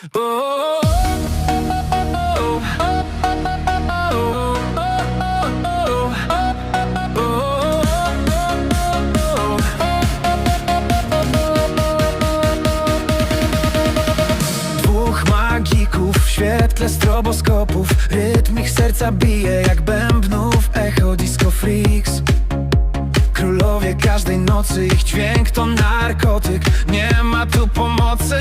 Dwóch magików świetle stroboskopów. Rytm ich serca bije jak bębnów. Echo disco freaks. Królowie każdej nocy Ich dźwięk to narkotyk. Nie ma tu pomocy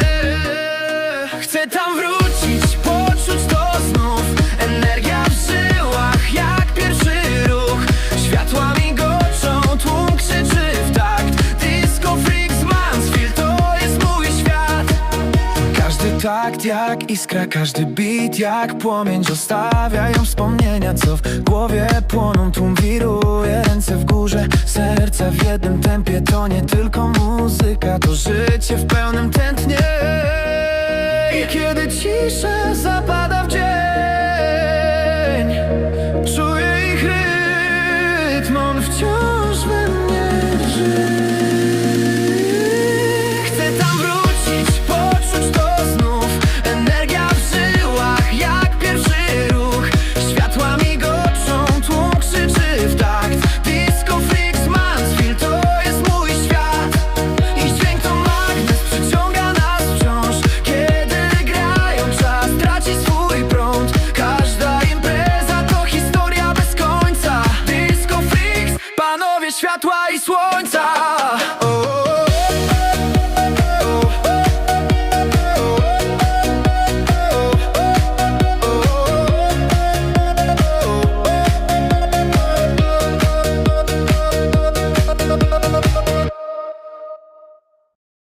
każdy takt jak iskra, każdy beat jak płomień. Zostawiają wspomnienia, co w głowie płoną. Tłum wiruje, ręce w górze, serca w jednym tempie. To nie tylko muzyka, to życie w pełnym tętnie. I kiedy cisza Star.